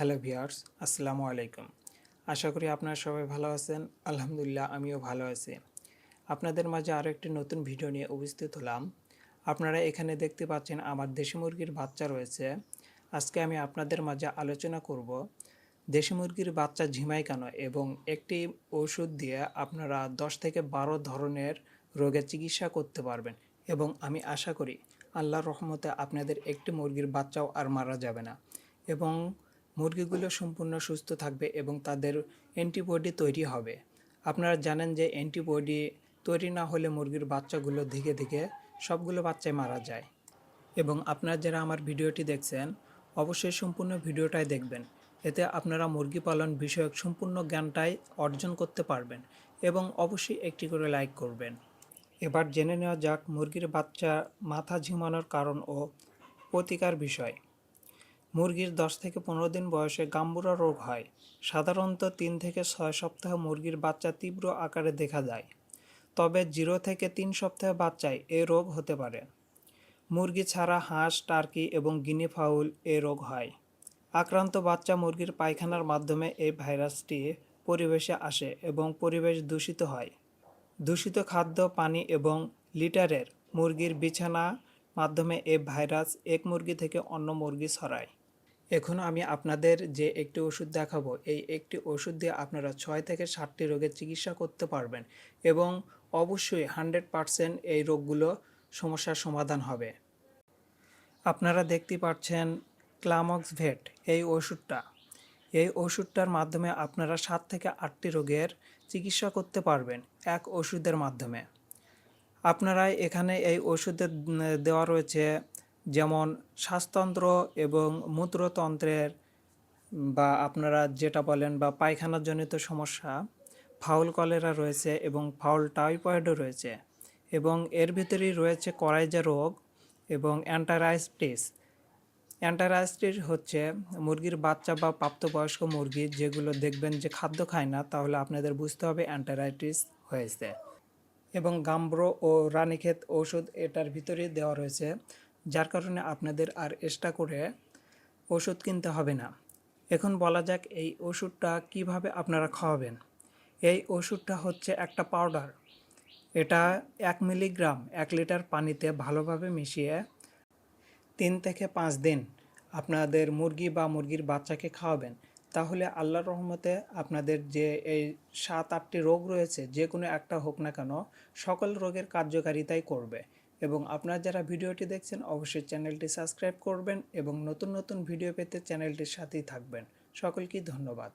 Hello viewers আসসালামু আলাইকুম। আশা করি আপনারা সবাই ভালো আছেন, আলহামদুলিল্লাহ আমিও ভালো আছি। আপনাদের মাঝে আরও একটি নতুন ভিডিও নিয়ে উপস্থিত হলাম। আপনারা এখানে দেখতে পাচ্ছেন আমার দেশি মুরগির বাচ্চা রয়েছে। আজকে আমি আপনাদের মাঝে আলোচনা করব দেশি মুরগির বাচ্চা ঝিমাই কেন এবং একটি ওষুধ দিয়ে আপনারা দশ থেকে বারো ধরনের রোগের চিকিৎসা করতে পারবেন এবং আমি আশা করি আল্লাহর রহমতে আপনাদের একটি মুরগির বাচ্চাও আর মারা যাবে না। এবং মুরগিগুলো সম্পূর্ণ সুস্থ থাকবে এবং তাদের অ্যান্টিবডি তৈরি হবে। আপনারা জানেন যে অ্যান্টিবডি তৈরি না হলে মুরগির বাচ্চাগুলো ধীরে ধীরে সবগুলো বাচ্চাই মারা যায়। এবং আপনারা যারা আমার ভিডিওটি দেখছেন, অবশ্যই সম্পূর্ণ ভিডিওটাই দেখবেন। এতে আপনারা মুরগি পালন বিষয়ক সম্পূর্ণ জ্ঞানটাই অর্জন করতে পারবেন এবং অবশ্যই একটি করে লাইক করবেন। এবার জেনে নেওয়া যাক মুরগির বাচ্চা মাথা ঝিমানোর কারণ ও প্রতিকার বিষয়। মুরগির দশ থেকে পনেরো দিন বয়সে গাম্বুরা রোগ হয়। সাধারণত তিন থেকে ছয় সপ্তাহ মুরগির বাচ্চা তীব্র আকারে দেখা যায়। তবে জিরো থেকে তিন সপ্তাহ বাচ্চায় এ রোগ হতে পারে। মুরগি ছাড়া হাঁস, টার্কি এবং গিনি ফাউল এ রোগ হয়। আক্রান্ত বাচ্চা মুরগির পায়খানার মাধ্যমে এই ভাইরাসটি পরিবেশে আসে এবং পরিবেশ দূষিত হয়। দূষিত খাদ্য, পানি এবং লিটারের মুরগির বিছানা মাধ্যমে এই ভাইরাস এক মুরগি থেকে অন্য মুরগি ছড়ায়। এখন আমি আপনাদের যে একটি ওষুধ দেখাবো, এই একটি ওষুধ দিয়ে আপনারা ছয় থেকে সাতটি রোগের চিকিৎসা করতে পারবেন এবং অবশ্যই হান্ড্রেড পারসেন্ট এই রোগগুলো সমস্যার সমাধান হবে। আপনারা দেখতে পাচ্ছেন ক্লামক্স ভেট, এই ওষুধটা। এই ওষুধটার মাধ্যমে আপনারা সাত থেকে আটটি রোগের চিকিৎসা করতে পারবেন এক ওষুধের মাধ্যমে। আপনারা এখানে এই ওষুধের দেওয়া রয়েছে যেমন শ্বাসতন্ত্র এবং মূত্রতন্ত্রের বা আপনারা যেটা বলেন বা পায়খানাজনিত সমস্যা, ফাউল কলেরা রয়েছে এবং ফাউল টাইফয়েডও রয়েছে এবং এর ভিতরেই রয়েছে করাইজা রোগ এবং অ্যান্টারাইস্টিস। অ্যান্টারাইস্টিস হচ্ছে মুরগির বাচ্চা বা প্রাপ্তবয়স্ক মুরগি যেগুলো দেখবেন যে খাদ্য খায় না, তাহলে আপনাদের বুঝতে হবে অ্যান্টারাইটিস হয়েছে। এবং গাম্ব্রো ও রানীক্ষেত ওষুধ এটার ভিতরে দেওয়া রয়েছে। যার কারণে আপনাদের আর এক্সট্রা করে ওষুধ কিনতে হবে না। এখন বলা যাক এই ওষুধটা কীভাবে আপনারা খাওয়াবেন। এই ওষুধটা হচ্ছে একটা পাউডার এটা এক মিলিগ্রাম এক লিটার পানিতে ভালোভাবে মিশিয়ে তিন থেকে পাঁচ দিন আপনাদের মুরগি বা মুরগির বাচ্চাকে খাওয়াবেন। তাহলে আল্লাহর রহমতে আপনাদের যে এই সাত আটটি রোগ রয়েছে, যে কোনো একটা হোক না কেন, সকল রোগের কার্যকারিতাই করবে। এবং আপনারা যারা ভিডিওটি দেখছেন, অবশ্যই চ্যানেলটি সাবস্ক্রাইব করবেন এবং নতুন নতুন ভিডিও পেতে চ্যানেলটির সাথেই থাকবেন। সকলকে ধন্যবাদ।